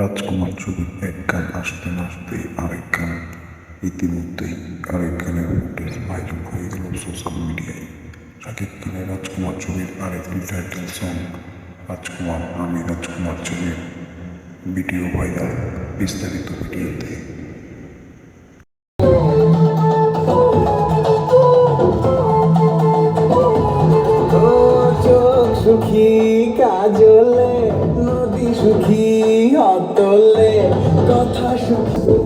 রাজকুমার ছবির এক গান আসতে না আসতে আরেক গান ইতিমধ্যেই আরেক গানের ফুটেজ ভাইরাল হয়ে গেল সোশ্যাল মিডিয়ায় শাকিব খানের রাজকুমার ছবির আরেকটি টাইটেল সং রাজকুমার, আমি রাজকুমার ছবির ভিডিও ভাইরাল বিস্তারিত ভিডিওতে। সুখী কাজলে সুখী অতলে কথা সুখী